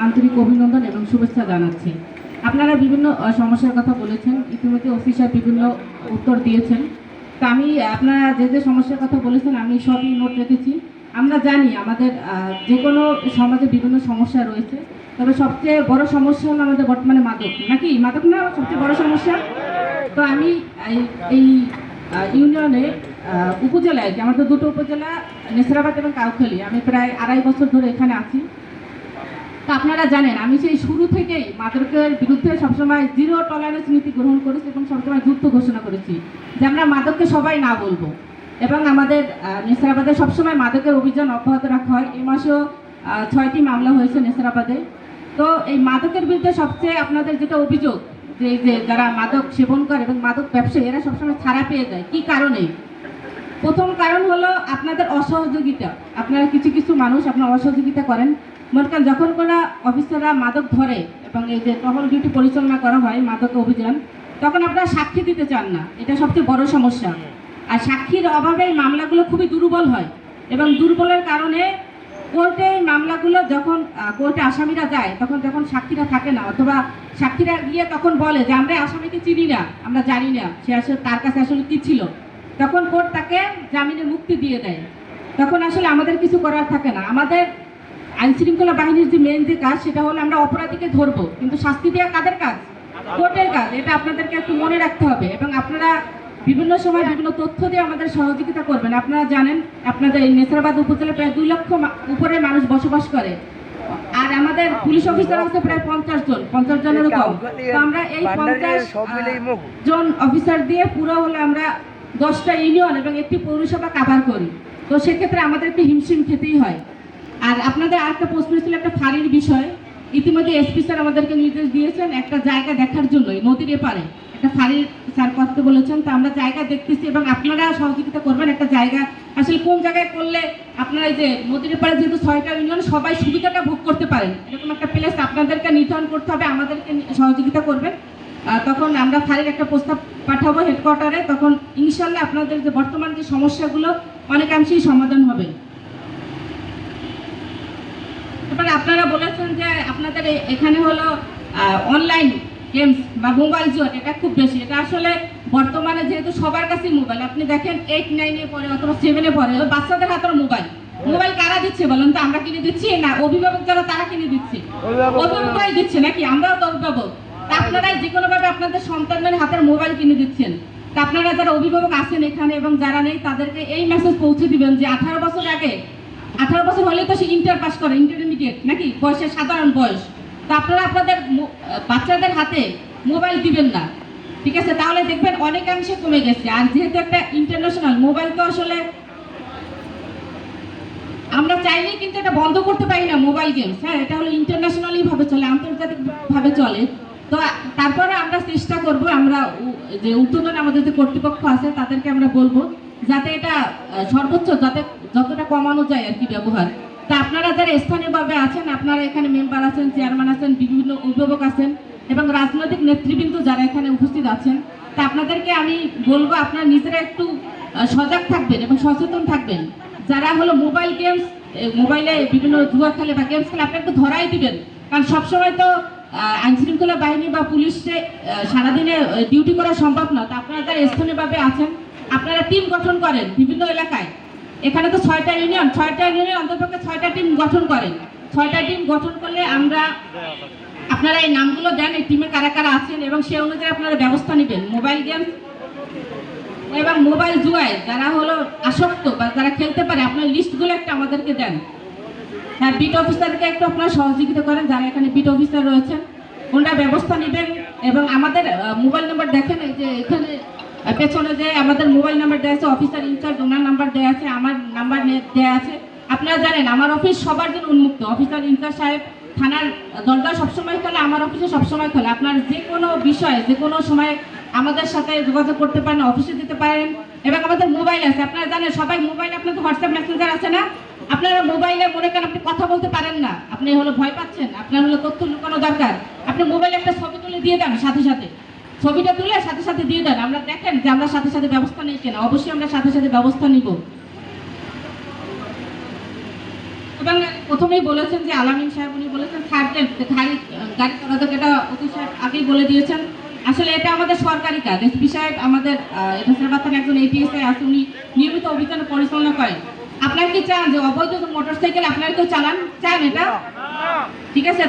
আন্তরিক অভিনন্দন এবং শুভেচ্ছা জানাচ্ছি। আপনারা বিভিন্ন সমস্যার কথা বলেছেন, ইতিমধ্যে অফিসার বিভিন্ন উত্তর দিয়েছেন। তা আমি, আপনারা যে যে সমস্যার কথা বলেছেন, আমি সবই নোট রেখেছি। আমরা জানি আমাদের যে কোনো সমাজে বিভিন্ন সমস্যা রয়েছে। তবে সবচেয়ে বড় সমস্যা হলো আমাদের বর্তমানে মাদক, নাকি? মাদক না, সবচেয়ে বড় সমস্যা? তো আমি এই- ইউনিয়নে উপজেলায় আমাদের দুটো উপজেলা, নেসরাবাদ এবং কাউখালী, আমি প্রায় আড়াই বছর ধরে এখানে আছি। তো আপনারা জানেন, আমি সেই শুরু থেকেই মাদকের বিরুদ্ধে সবসময় জিরো টলারেন্স নীতি গ্রহণ করেছি এবং সবসময় যুদ্ধ ঘোষণা করেছি যে আমরা মাদককে সবাই না বলব। এবং আমাদের নেসরাবাদে সবসময় মাদকের অভিযান অব্যাহত রাখা হয়। এই মাসেও ছয়টি মামলা হয়েছে নেসরাবাদে। তো এই মাদকের বিরুদ্ধে সবচেয়ে আপনাদের যেটা অভিযোগ, যে যে যারা মাদক সেবন করে এবং মাদক ব্যবসায়ী, এরা সবসময় ছাড়া পেয়ে যায়। কি কারণে? প্রথম কারণ হলো আপনাদের অসহযোগিতা। আপনারা কিছু কিছু মানুষ আপনার অসহযোগিতা করেন। মনে করেন যখন কোনো অফিসাররা মাদক ধরে এবং এই যে টহল ডিউটি পরিচালনা করা হয় মাদক অভিযান তখন আপনারা সাক্ষী দিতে চান না। এটা সবচেয়ে বড় সমস্যা। আর সাক্ষীর অভাবে এই মামলাগুলো খুবই দুর্বল হয় এবং দুর্বলের কারণে কোর্টে এই মামলাগুলো যখন কোর্টে আসামিরা যায় তখন যখন সাক্ষীরা থাকে না অথবা সাক্ষীরা গিয়ে তখন বলে যে আমরা আসামিকে চিনি না আমরা জানি না সে আসলে তার কাছে আসলে কি ছিল। তখন কোর্ট তাকে জামিনে মুক্তি দিয়ে দেয়। তখন আসলে আমাদের কিছু করার থাকে না। আমাদের আইন শৃঙ্খলা বাহিনীর যে মেন যে কাজ সেটা হলো আমরা অপরাধীকে ধরবো। কিন্তু শাস্তি দেওয়া কাদের কাজ? কোর্টের কাজ। এটা আপনাদেরকে একটু মনে রাখতে হবে। এবং আপনারা বিভিন্ন সময় বিভিন্ন তথ্য দিয়ে আমাদের সহযোগিতা করবেন। আপনারা জানেন আপনাদের এই নেসরাবাদ উপজেলায় প্রায় দুই লক্ষ উপরে মানুষ বসবাস করে। আর আমাদের পুলিশ অফিসার আছে প্রায় পঞ্চাশ জন। পঞ্চাশ জনেরও কম তো আমরা এই পঞ্চাশ জন অফিসার দিয়ে পুরো হলে আমরা দশটা ইউনিয়ন এবং একটি পৌরসভা কাভার করি। তো সেক্ষেত্রে আমাদের একটু হিমশিম খেতেই হয়। আর আপনাদের আরেকটা প্রশ্ন ছিল একটা ফাঁড়ির বিষয়। ইতিমধ্যে এসপি স্যার আমাদেরকে নির্দেশ দিয়েছেন একটা জায়গা দেখার জন্যই, নদীর এপারে। একটা ফাঁড়ির স্যার করতে বলেছেন, তো আমরা জায়গা দেখতেছি এবং আপনারা সহযোগিতা করবেন একটা জায়গা। আসলে কোন জায়গায় করলে আপনারা এই যে নদীর এপারে যেহেতু ছয়টা ইউনিয়ন, সবাই সুবিধাটা ভোগ করতে পারেন। এরকম একটা প্লেস আপনাদেরকে নির্ধারণ করতে হবে, আমাদেরকে সহযোগিতা করবেন। তখন আমরা ফাঁড়ির একটা প্রস্তাব পাঠাবো হেডকোয়ার্টারে তখন ইনশাল্লাহ আপনাদের যে বর্তমান যে সমস্যাগুলো, অনেকাংশেই সমাধান হবে। এবারে আপনারা বলেছেন যে আপনাদের এখানে হলো অনলাইন গেমস বা মোবাইল জুয়া এটা খুব বেশি। এটা আসলে বর্তমানে যেহেতু সবার কাছেই মোবাইল আপনি দেখেন এইট নাইনে পড়ে অথবা সেভেনে পরে বাচ্চাদের হাতের মোবাইল মোবাইল কারা দিচ্ছে বলেন তো? আমরা কিনে দিচ্ছি না? অভিভাবক যারা তারা কিনে দিচ্ছে। অভিভাবক। অভিভাবকরাই দিচ্ছে নাকি? আমরাও তো অভিভাবক। তা আপনারাই যে কোনোভাবে আপনাদের সন্তানদের হাতের মোবাইল কিনে দিচ্ছেন। তা আপনারা যারা অভিভাবক আছেন এখানে এবং যারা নেই তাদেরকে এই মেসেজ পৌঁছে দিবেন যে আঠারো বছর আগে আঠারো বছর হলে তো সে ইন্টার পাস করে ইন্টারমিডিয়েট নাকি? বয়সের সাধারণ বয়স। তা আপনারা আপনাদের বাচ্চাদের হাতে মোবাইল দিবেন না। ঠিক আছে? তাহলে দেখবেন অনেকাংশে কমে গেছে। আর যেহেতু একটা ইন্টারন্যাশনাল মোবাইল তো আসলে আমরা চাইলেই কিন্তু এটা বন্ধ করতে পারি না মোবাইল গেমস হ্যাঁ এটা হলো ইন্টারন্যাশনালি ভাবে চলে আন্তর্জাতিক ভাবে চলে। তো তারপরে আমরা চেষ্টা করব, আমরা যে উদ্বোধন আমাদের যে কর্তৃপক্ষ আছে, তাদেরকে আমরা বলব যাতে এটা সর্বোচ্চ যাতে যতটা কমানো যায় আর কি ব্যবহার। তা আপনারা যারা স্থানীয়ভাবে আছেন, আপনারা এখানে মেম্বার আছেন চেয়ারম্যান আছেন, বিভিন্ন অভিভাবক আছেন, এবং রাজনৈতিক নেতৃবৃন্দ যারা এখানে উপস্থিত আছেন, তা আপনাদেরকে আমি বলব, আপনারা নিজেরা একটু সজাগ থাকবেন এবং সচেতন থাকবেন। যারা হলো মোবাইল গেমস মোবাইলে বিভিন্ন জুয়া খেলে বা গেমস খেলে আপনি একটু ধরাই দিবেন। কারণ সবসময় তো আইন শৃঙ্খলা বাহিনী বা পুলিশে সারাদিনে ডিউটি করা সম্ভব না। তা আপনারা যারা স্থানীয়ভাবে আছেন আপনারা টিম গঠন করেন বিভিন্ন এলাকায়। এখানে তো ছয়টা ইউনিয়ন ছয়টা ইউনিয়ন অন্তর্পক্ষে ছয়টা টিম গঠন করেন। ছয়টা টিম গঠন করলে আমরা আপনারা এই নামগুলো দেন, এই টিমে কারা কারা আছেন এবং সে অনুযায়ী আপনারা ব্যবস্থা নেবেন। মোবাইল গেমস এবং মোবাইল জুয়ায় যারা হলো আসক্ত বা যারা খেলতে পারে, আপনার লিস্টগুলো একটা আমাদেরকে দেন। হ্যাঁ বিট অফিসারকে একটু আপনারা সহযোগিতা করেন, যারা এখানে বিট অফিসার রয়েছেন। ওনারা ব্যবস্থা নেবেন এবং আমাদের মোবাইল নাম্বার দেখেন, এই যে এখানে পেছনে যে আমাদের মোবাইল নাম্বার দেওয়া আছে অফিসার ইনচার্জ ওনার নাম্বার দেওয়া আছে, আমার নাম্বার দেওয়া আছে। আপনারা জানেন, আমার অফিস সবার জন্য উন্মুক্ত। অফিসার ইনচার্জ সাহেব, থানার দরজা সবসময় খোলে, আমার অফিসে সবসময় খোলে। আপনার যে কোনো বিষয়ে, যে কোনো সময় আমাদের সাথে যোগাযোগ করতে পারেন অফিসে দিতে পারেন, এবং আমাদের মোবাইল আছে। আপনারা জানেন, সবাই মোবাইল, আপনাদের হোয়াটসঅ্যাপ মেসেঞ্জার আছে না? আপনারা মোবাইলে মনে করেন আপনি কথা বলতে পারেন না। আপনি হলো ভয় পাচ্ছেন, আপনার হলো তথ্য লুকানো দরকার। আপনি মোবাইলে একটা ছবি তুলে দিয়ে দেন সাথে সাথে। ছবিটা তুলে সাথে সাথে দিয়ে দেন। আমরা দেখেন যে আমরা সাথে সাথে ব্যবস্থা নিই কিনা। অবশ্যই আমরা সাথে সাথে ব্যবস্থা নিব। এবং প্রথমেই বলেছেন যে আলামিন সাহেব উনি বলেছেন থার্ড যে গাড়ি গাড়ি চালাতে এটা অতি সাহেব আগেই বলে দিয়েছেন। আসলে এটা আমাদের সরকারি কাজ। এসপি সাহেব আমাদের এটা সেবাস্থান একজন এপিএসআই আছে উনি নিয়মিত অভিযান পরিচালনা করেন। আপনার কি চান যে অবৈধ মোটরসাইকেল আপনারা কেউ চালান? চান এটা? ঠিক আছে তো